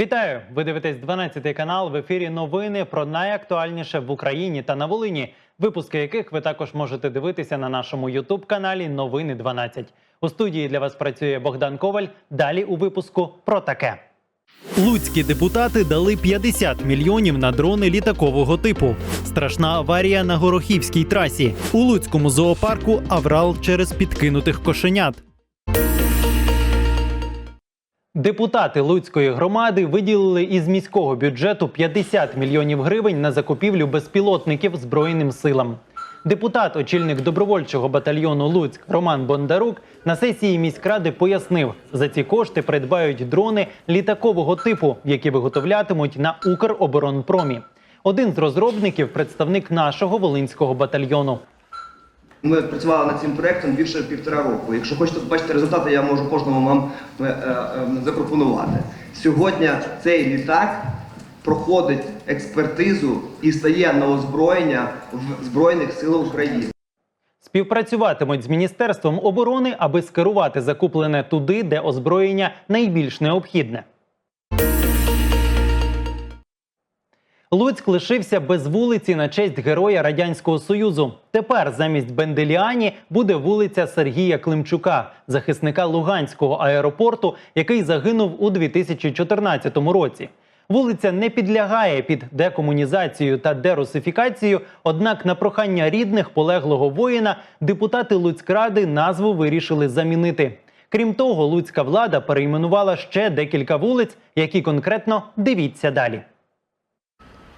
Вітаю! Ви дивитесь 12 канал в ефірі. Новини про найактуальніше в Україні та на Волині. Випуски яких ви також можете дивитися на нашому Ютуб каналі Новини 12. У студії для вас працює Богдан Коваль. Далі у випуску про таке. Луцькі депутати дали 50 мільйонів на дрони літакового типу. Страшна аварія на Горохівській трасі. У Луцькому зоопарку аврал через підкинутих кошенят. Депутати Луцької громади виділили із міського бюджету 50 мільйонів гривень на закупівлю безпілотників Збройним силам. Депутат, очільник добровольчого батальйону Луцьк Роман Бондарук на сесії міськради пояснив, за ці кошти придбають дрони літакового типу, які виготовлятимуть на Укроборонпромі. Один з розробників представник нашого волинського батальйону. Ми працювали над цим проектом більше півтора року. Якщо хочете побачити результати, я можу кожному вам е, е, е, запропонувати. Сьогодні цей літак проходить експертизу і стає на озброєння в Збройних силах України. Співпрацюватимуть з міністерством оборони, аби скерувати закуплене туди, де озброєння найбільш необхідне. Луцьк лишився без вулиці на честь героя радянського союзу. Тепер замість Бенделіані буде вулиця Сергія Климчука, захисника Луганського аеропорту, який загинув у 2014 році. Вулиця не підлягає під декомунізацію та дерусифікацію. Однак, на прохання рідних полеглого воїна депутати Луцькради назву вирішили замінити. Крім того, луцька влада перейменувала ще декілька вулиць, які конкретно дивіться далі.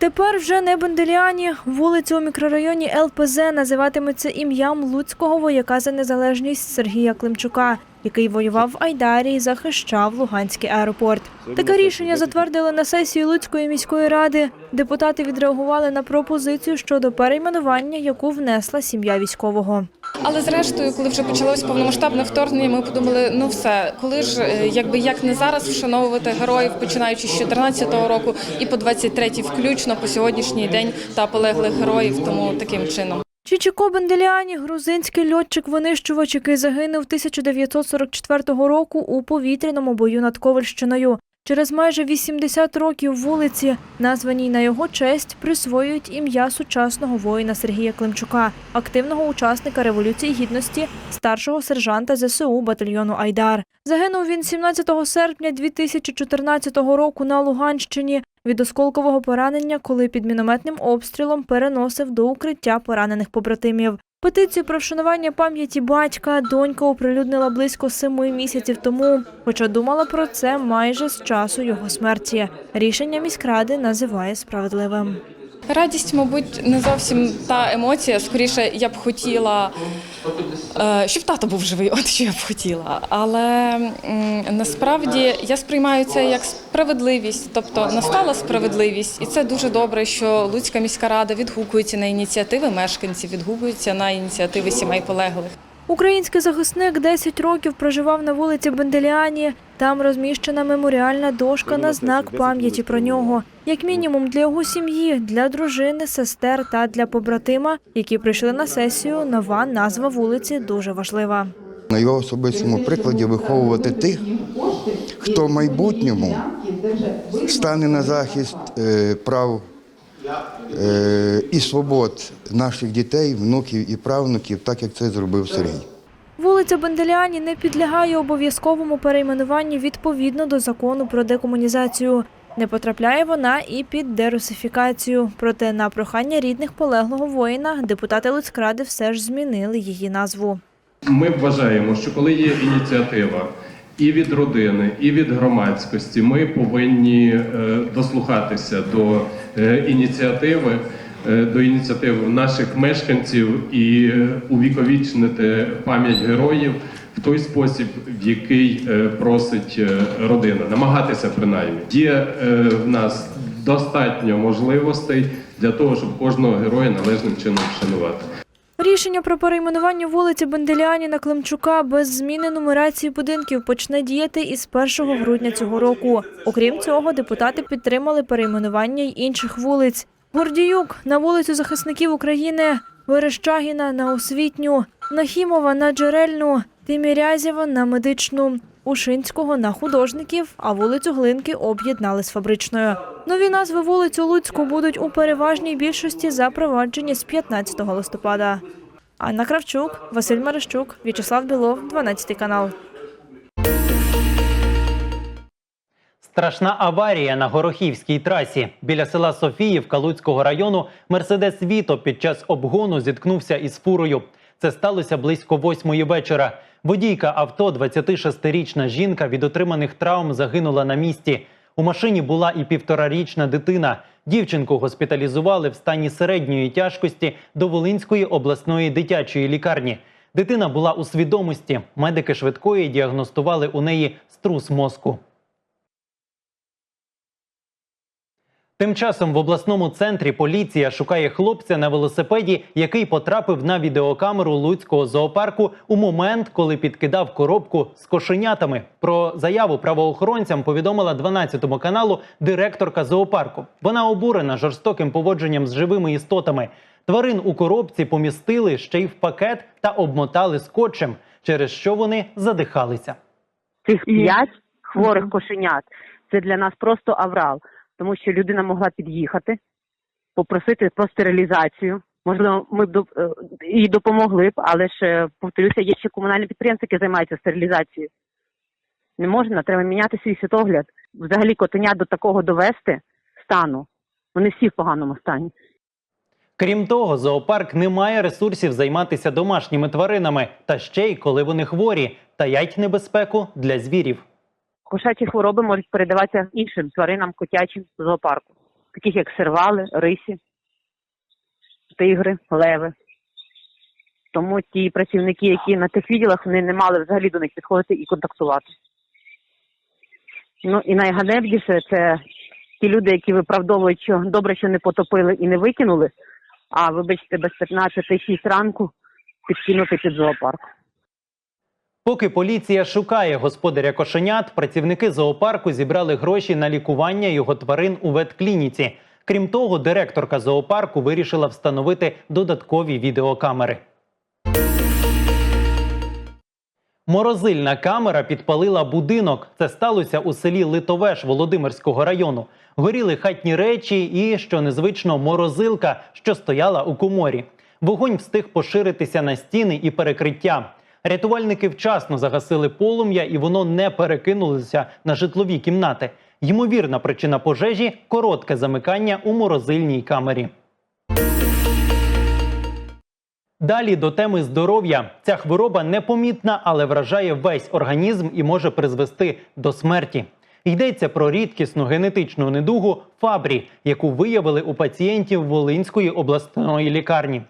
Тепер вже не Бенделіані. Вулиця у мікрорайоні ЛПЗ називатиметься ім'ям луцького вояка за незалежність Сергія Климчука, який воював в Айдарі і захищав Луганський аеропорт. Таке рішення затвердили на сесії Луцької міської ради. Депутати відреагували на пропозицію щодо перейменування, яку внесла сім'я військового. Але зрештою, коли вже почалось повномасштабне вторгнення, ми подумали, ну все, коли ж е, якби як не зараз вшановувати героїв, починаючи з 14-го року і по 23-й включно по сьогоднішній день та полеглих героїв, тому таким чином. Чічіко Бенделіані – грузинський льотчик-винищувач, який загинув 1944 року у повітряному бою над Ковальщиною. Через майже 80 років вулиці, названій на його честь, присвоюють ім'я сучасного воїна Сергія Климчука, активного учасника Революції Гідності, старшого сержанта ЗСУ батальйону Айдар. Загинув він 17 серпня 2014 року на Луганщині від осколкового поранення, коли під мінометним обстрілом переносив до укриття поранених побратимів. Петицію про вшанування пам'яті батька донька оприлюднила близько семи місяців тому, хоча думала про це майже з часу його смерті. Рішення міськради називає справедливим. Радість, мабуть, не зовсім та емоція. Скоріше, я б хотіла, е, щоб тато був живий, от що я б хотіла. Але насправді я сприймаю це як справедливість, тобто настала справедливість, і це дуже добре, що Луцька міська рада відгукується на ініціативи мешканців, відгукується на ініціативи сімей полеглих. Український захисник 10 років проживав на вулиці Бенделіані. Там розміщена меморіальна дошка на знак пам'яті про нього. Як мінімум для його сім'ї, для дружини, сестер та для побратима, які прийшли на сесію. Нова назва вулиці дуже важлива. На його особистому прикладі виховувати тих, хто в майбутньому стане на захист е, прав е, і свобод наших дітей, внуків і правнуків, так як це зробив Сергій. Вулиця Бенделіані не підлягає обов'язковому перейменуванню відповідно до закону про декомунізацію. Не потрапляє вона і під дерусифікацію. Проте на прохання рідних полеглого воїна депутати Луцькради все ж змінили її назву. Ми вважаємо, що коли є ініціатива і від родини, і від громадськості, ми повинні е, дослухатися до е, ініціативи, до ініціатив наших мешканців і е, увіковічнити пам'ять героїв в той спосіб, в який е, просить е, родина, намагатися принаймні. Є е, в нас достатньо можливостей для того, щоб кожного героя належним чином вшанувати. Рішення про перейменування вулиці Бенделіані на Климчука без зміни нумерації будинків почне діяти із 1 грудня цього року. Окрім цього, депутати підтримали перейменування й інших вулиць. Гордіюк на вулицю захисників України, Верещагіна на освітню, Нахімова на джерельну, Тимірязєва на медичну. Ушинського на художників, а вулицю Глинки об'єднали з фабричною. Нові назви вулиць у Луцьку будуть у переважній більшості запроваджені з 15 листопада. Анна Кравчук, Василь Мерещук, В'ячеслав Білов, 12 канал. Страшна аварія на Горохівській трасі. Біля села Софіївка Луцького району Мерседес Віто під час обгону зіткнувся із фурою. Це сталося близько восьмої вечора. Водійка авто, 26-річна жінка, від отриманих травм загинула на місці. У машині була і півторарічна дитина. Дівчинку госпіталізували в стані середньої тяжкості до Волинської обласної дитячої лікарні. Дитина була у свідомості. Медики швидкої діагностували у неї струс мозку. Тим часом в обласному центрі поліція шукає хлопця на велосипеді, який потрапив на відеокамеру Луцького зоопарку у момент, коли підкидав коробку з кошенятами. Про заяву правоохоронцям повідомила 12 каналу директорка зоопарку. Вона обурена жорстоким поводженням з живими істотами. Тварин у коробці помістили ще й в пакет та обмотали скотчем, через що вони задихалися. цих п'ять хворих кошенят це для нас просто аврал, тому що людина могла під'їхати, попросити про стерилізацію. Можливо, ми б е, і допомогли б, але ж е, повторюся, є ще комунальні підприємства, які займаються стерилізацією. Не можна, треба міняти свій світогляд. Взагалі котеня до такого довести стану. Вони всі в поганому стані. Крім того, зоопарк не має ресурсів займатися домашніми тваринами, та ще й коли вони хворі, таять небезпеку для звірів. Кошачі хвороби можуть передаватися іншим тваринам котячим в зоопарку, таких як сервали, рисі, тигри, леви. Тому ті працівники, які на тих відділах, вони не мали взагалі до них підходити і контактувати. Ну і найганебніше це ті люди, які виправдовують, що добре, що не потопили і не викинули, а вибачте, без 15-6 ранку підкинути під зоопарк. Поки поліція шукає господаря кошенят, працівники зоопарку зібрали гроші на лікування його тварин у ветклініці. Крім того, директорка зоопарку вирішила встановити додаткові відеокамери. Морозильна камера підпалила будинок. Це сталося у селі Литовеш Володимирського району. Горіли хатні речі і, що незвично, морозилка, що стояла у коморі. Вогонь встиг поширитися на стіни і перекриття. Рятувальники вчасно загасили полум'я, і воно не перекинулося на житлові кімнати. Ймовірна причина пожежі коротке замикання у морозильній камері. Далі до теми здоров'я. Ця хвороба непомітна, але вражає весь організм і може призвести до смерті. Йдеться про рідкісну генетичну недугу Фабрі, яку виявили у пацієнтів Волинської обласної лікарні.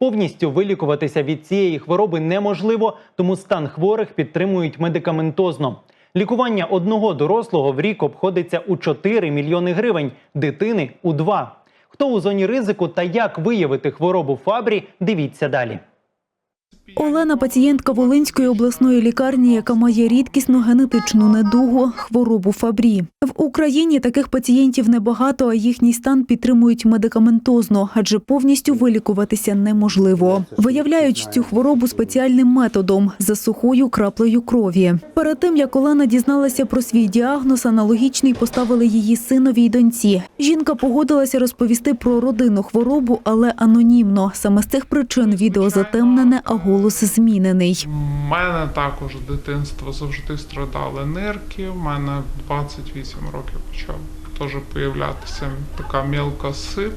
Повністю вилікуватися від цієї хвороби неможливо, тому стан хворих підтримують медикаментозно. Лікування одного дорослого в рік обходиться у 4 мільйони гривень, дитини у 2. Хто у зоні ризику та як виявити хворобу Фабрі, дивіться далі. Олена пацієнтка Волинської обласної лікарні, яка має рідкісну генетичну недугу хворобу Фабрі. В Україні таких пацієнтів небагато, а їхній стан підтримують медикаментозно, адже повністю вилікуватися неможливо. Виявляють цю хворобу спеціальним методом за сухою краплею крові. Перед тим як Олена дізналася про свій діагноз, аналогічний поставили її синові й доньці. Жінка погодилася розповісти про родинну хворобу, але анонімно. Саме з цих причин відео затемнене, а голос змінений. У мене також дитинство завжди страдали нирки. У мене 28 років почав теж появлятися така мілка сип.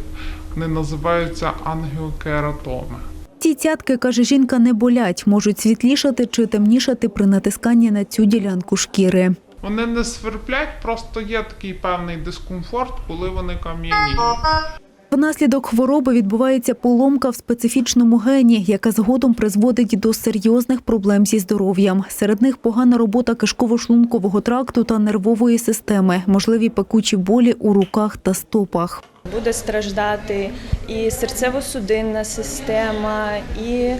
Вони називаються ангіокератоми. Ці цятки, каже жінка, не болять, можуть світлішати чи темнішати при натисканні на цю ділянку шкіри. Вони не сверблять, просто є такий певний дискомфорт, коли вони кам'яніють. Внаслідок хвороби відбувається поломка в специфічному гені, яка згодом призводить до серйозних проблем зі здоров'ям. Серед них погана робота кишково-шлункового тракту та нервової системи, можливі пекучі болі у руках та стопах. Буде страждати і серцево-судинна система, і е,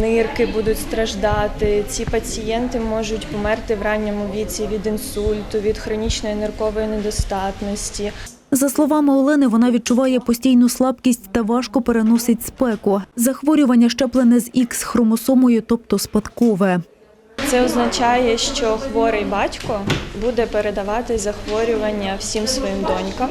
нирки будуть страждати. Ці пацієнти можуть померти в ранньому віці від інсульту, від хронічної ниркової недостатності. За словами Олени, вона відчуває постійну слабкість та важко переносить спеку. Захворювання щеплене з ікс хромосомою, тобто спадкове. Це означає, що хворий батько буде передавати захворювання всім своїм донькам,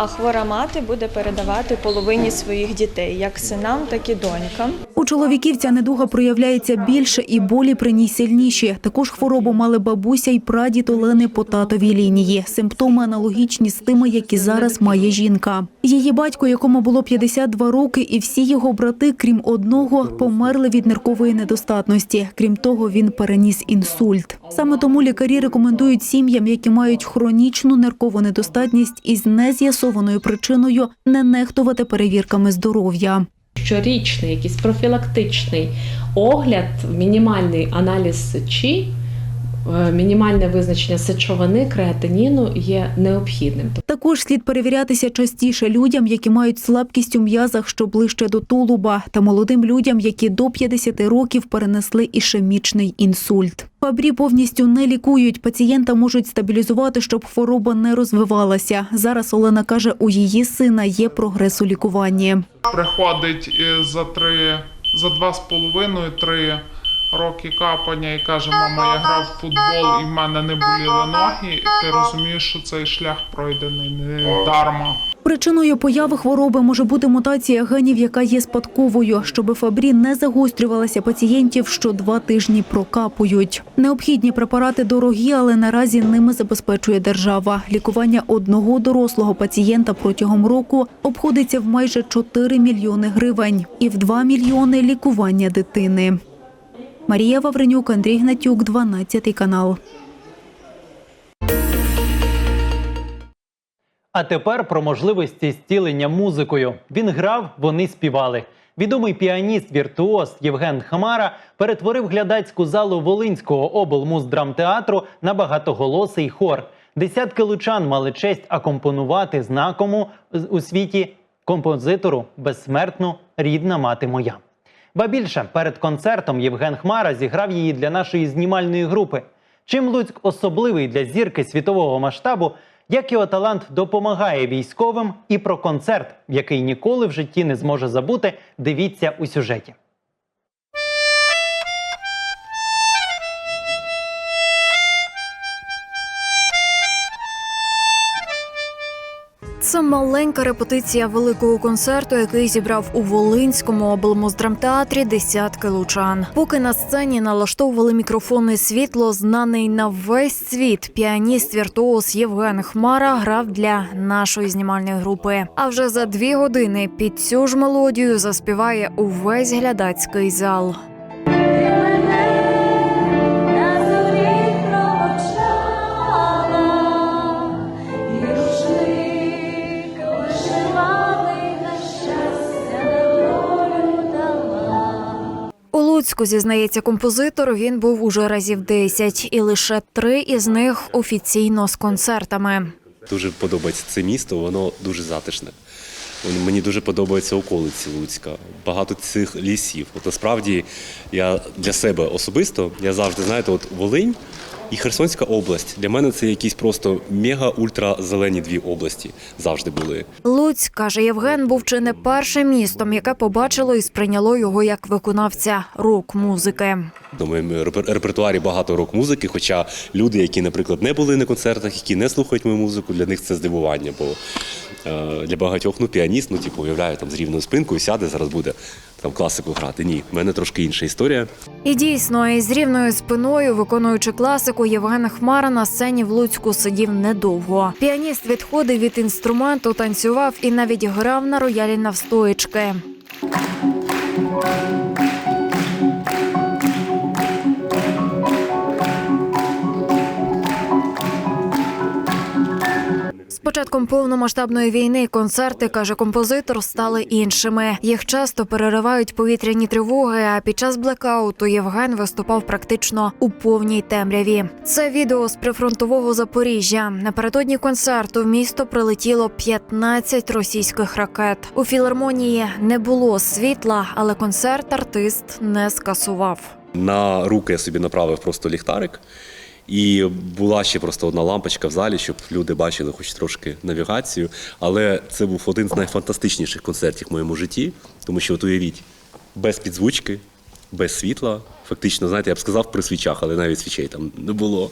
а хвора мати буде передавати половині своїх дітей, як синам, так і донькам. У чоловіків ця недуга проявляється більше і болі при ній сильніші. Також хворобу мали бабуся і прадід Олени по татовій лінії. Симптоми аналогічні з тими, які зараз має жінка. Її батько, якому було 52 роки, і всі його брати, крім одного, померли від ниркової недостатності. Крім того, він переніс інсульт. Саме тому лікарі рекомендують сім'ям, які мають хронічну ниркову недостатність із нез'ясованою причиною, не нехтувати перевірками здоров'я. щорічний якийсь профілактичний огляд, мінімальний аналіз сечі, мінімальне визначення сечовини, креатиніну є необхідним. Також слід перевірятися частіше людям, які мають слабкість у м'язах, що ближче до тулуба, та молодим людям, які до 50 років перенесли ішемічний інсульт. Фабрі повністю не лікують. Пацієнта можуть стабілізувати, щоб хвороба не розвивалася. Зараз Олена каже, у її сина є прогрес у лікуванні. Приходить е, за три, за два з половиною три роки капання і каже, мама, я грав в футбол і в мене не боліли ноги. Ти розумієш, що цей шлях пройдений не дарма. Причиною появи хвороби може бути мутація генів, яка є спадковою. Щоби фабрі не загострювалася, пацієнтів що два тижні прокапують. Необхідні препарати дорогі, але наразі ними забезпечує держава. Лікування одного дорослого пацієнта протягом року обходиться в майже 4 мільйони гривень і в 2 мільйони лікування дитини. Марія Вавренюк, Андрій Гнатюк, 12 канал. А тепер про можливості зцілення музикою. Він грав, вони співали. Відомий піаніст віртуоз Євген Хмара перетворив глядацьку залу Волинського облмуздрамтеатру на багатоголосий хор. Десятки лучан мали честь акомпонувати знакому у світі композитору безсмертну рідна мати моя. Ба більше перед концертом Євген Хмара зіграв її для нашої знімальної групи. Чим Луцьк особливий для зірки світового масштабу, як його талант допомагає військовим, і про концерт, який ніколи в житті не зможе забути, дивіться у сюжеті. Це маленька репетиція великого концерту, який зібрав у Волинському облмуздрамтеатрі десятки лучан. Поки на сцені налаштовували мікрофони світло, знаний на весь світ піаніст віртуоз Євген Хмара грав для нашої знімальної групи. А вже за дві години під цю ж мелодію заспіває увесь глядацький зал. Луцьку зізнається композитор. Він був уже разів 10, і лише три із них офіційно з концертами. Дуже подобається це місто, воно дуже затишне. Мені дуже подобаються околиці Луцька, багато цих лісів. От насправді я для себе особисто, я завжди знаєте, от Волинь і Херсонська область для мене це якісь просто мега-ультра зелені дві області завжди були. Луцьк, каже Євген, був чи не першим містом, яке побачило і сприйняло його як виконавця рок-музики. В моєму репер- репертуарі багато рок-музики, хоча люди, які, наприклад, не були на концертах, які не слухають мою музику, для них це здивування. Бо для багатьох ну, піаніст, ну, типу, уявляю, там з рівною спинкою сяде, зараз буде там класику грати. Ні, в мене трошки інша історія. І дійсно, із рівною спиною, виконуючи класику, Євген Хмара на сцені в Луцьку сидів недовго. Піаніст відходив від інструменту, танцював і навіть грав на роялі навстоячки. Початком повномасштабної війни концерти, каже композитор, стали іншими. Їх часто переривають повітряні тривоги. А під час блекауту Євген виступав практично у повній темряві. Це відео з прифронтового Запоріжжя. Напередодні концерту в місто прилетіло 15 російських ракет. У філармонії не було світла, але концерт артист не скасував. На руки я собі направив просто ліхтарик. І була ще просто одна лампочка в залі, щоб люди бачили хоч трошки навігацію. Але це був один з найфантастичніших концертів в моєму житті, тому що, от уявіть, без підзвучки, без світла. Фактично, знаєте, я б сказав при свічах, але навіть свічей там не було.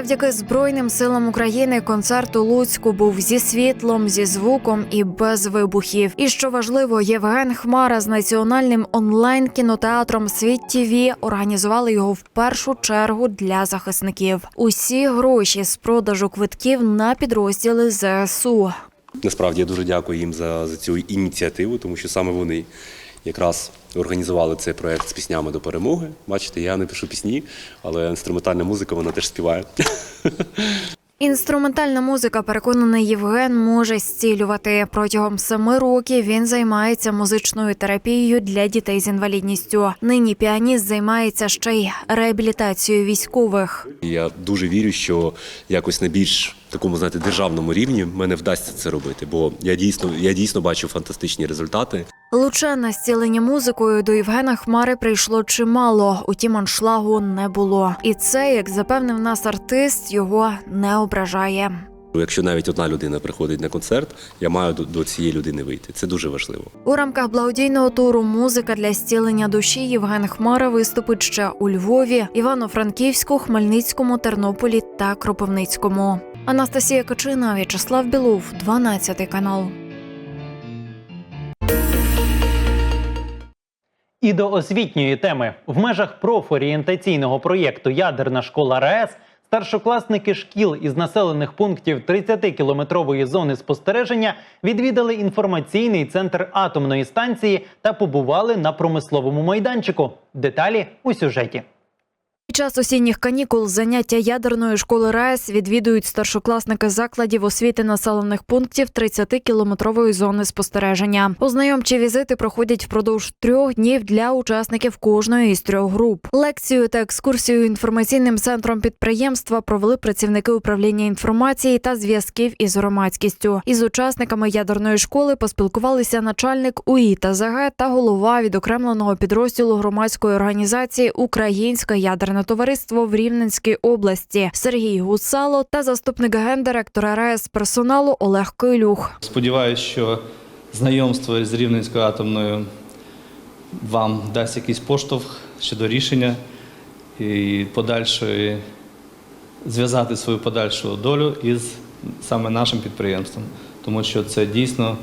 Завдяки Збройним силам України концерт у Луцьку був зі світлом, зі звуком і без вибухів. І що важливо, Євген Хмара з національним онлайн кінотеатром Світ ТІВІ організували його в першу чергу для захисників. Усі гроші з продажу квитків на підрозділи ЗСУ. Насправді я дуже дякую їм за, за цю ініціативу, тому що саме вони якраз організували цей проект з піснями до перемоги. Бачите, я не пишу пісні, але інструментальна музика вона теж співає. Інструментальна музика, переконаний Євген, може зцілювати. Протягом семи років він займається музичною терапією для дітей з інвалідністю. Нині піаніст займається ще й реабілітацією військових. Я дуже вірю, що якось на більш такому знаєте, державному рівні мене вдасться це робити, бо я дійсно я дійсно бачу фантастичні результати. Луче на зцілення музикою до Євгена Хмари прийшло чимало, утім аншлагу не було. І це, як запевнив нас артист, його не ображає. Якщо навіть одна людина приходить на концерт, я маю до, до цієї людини вийти. Це дуже важливо. У рамках благодійного туру Музика для зцілення душі Євген Хмара виступить ще у Львові, Івано-Франківську, Хмельницькому, Тернополі та Кропивницькому. Анастасія Качина, В'ячеслав Білов, 12 канал. І до освітньої теми в межах профорієнтаційного проєкту Ядерна школа РаЕС старшокласники шкіл із населених пунктів 30-кілометрової зони спостереження відвідали інформаційний центр атомної станції та побували на промисловому майданчику. Деталі у сюжеті. Під час осінніх канікул заняття ядерної школи РаЕС відвідують старшокласники закладів освіти населених пунктів 30-кілометрової зони спостереження. Ознайомчі візити проходять впродовж трьох днів для учасників кожної із трьох груп. Лекцію та екскурсію інформаційним центром підприємства провели працівники управління інформації та зв'язків із громадськістю. Із учасниками ядерної школи поспілкувалися начальник УІ та ЗГ та голова відокремленого підрозділу громадської організації Українське ядерне товариство в Рівненській області Сергій Гусало та заступник гендиректора РаЕС персоналу Олег Килюх. Сподіваюсь, що знайомство з Рівненською атомною вам дасть якийсь поштовх щодо рішення і подальшої зв'язати свою подальшу долю із саме нашим підприємством, тому що це дійсно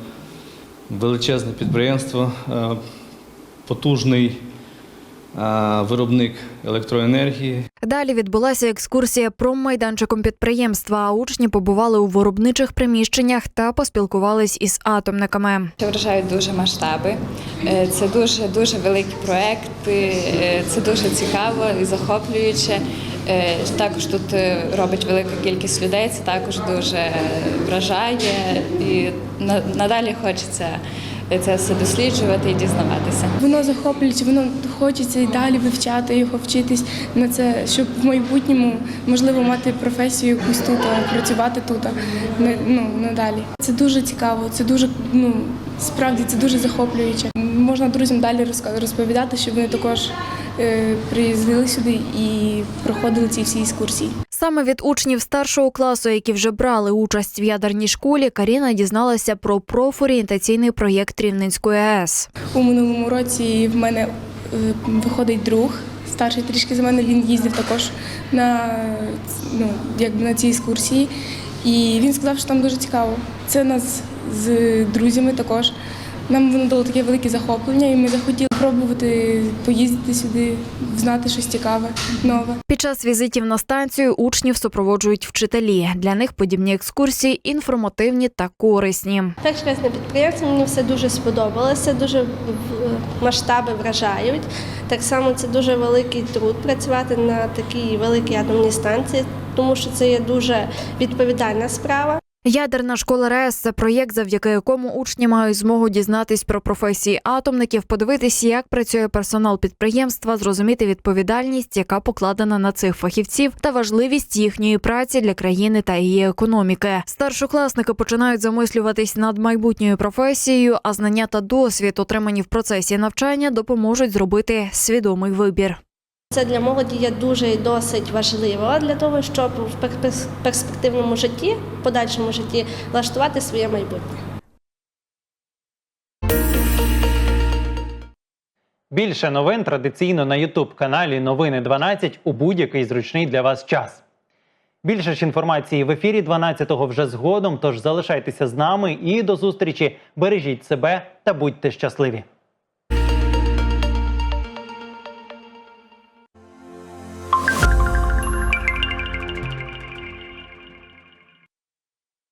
величезне підприємство, е, потужний виробник електроенергії. Далі відбулася екскурсія промайданчиком підприємства. а Учні побували у виробничих приміщеннях та поспілкувались із атомниками. Це вражають дуже масштаби. Е, Це дуже дуже великі проекти. е, Це дуже цікаво і захоплююче. Е, Також тут е, робить велика кількість людей. Це також дуже вражає і на- надалі хочеться це все досліджувати і дізнаватися. Воно захоплююче, воно хочеться і далі вивчати його, вчитись на це, щоб в майбутньому можливо мати професію якусь тут, працювати тут, не- ну надалі. Це дуже цікаво, це дуже ну справді це дуже захоплююче. Можна друзям далі розповідати, щоб вони також е, приїздили сюди і проходили ці всі екскурсії. Саме від учнів старшого класу, які вже брали участь в ядерній школі, Каріна дізналася про профорієнтаційний проєкт Рівненської АЕС. У минулому році в мене е, виходить друг, старший трішки за мене. Він їздив також на, ну, якби на ці екскурсії. І він сказав, що там дуже цікаво. Це нас з друзями також. Нам воно дало таке велике захоплення, і ми захотіли пробувати поїздити сюди, знати щось цікаве, нове. Під час візитів на станцію учнів супроводжують вчителі. Для них подібні екскурсії інформативні та корисні. Так чесне підприємство, мені все дуже сподобалося, дуже в- масштаби вражають. Так само це дуже великий труд працювати на такій великій атомній станції, тому що це є дуже відповідальна справа. Ядерна школа РЕС це проєкт, завдяки якому учні мають змогу дізнатись про професії атомників, подивитись, як працює персонал підприємства, зрозуміти відповідальність, яка покладена на цих фахівців, та важливість їхньої праці для країни та її економіки. Старшокласники починають замислюватись над майбутньою професією, а знання та досвід, отримані в процесі навчання, допоможуть зробити свідомий вибір. Це для молоді є дуже і досить важливо для того, щоб в перспективному житті, в подальшому житті, влаштувати своє майбутнє. Більше новин традиційно на youtube каналі Новини 12 у будь-який зручний для вас час. Більше ж інформації в ефірі 12-го вже згодом. Тож залишайтеся з нами і до зустрічі. Бережіть себе та будьте щасливі.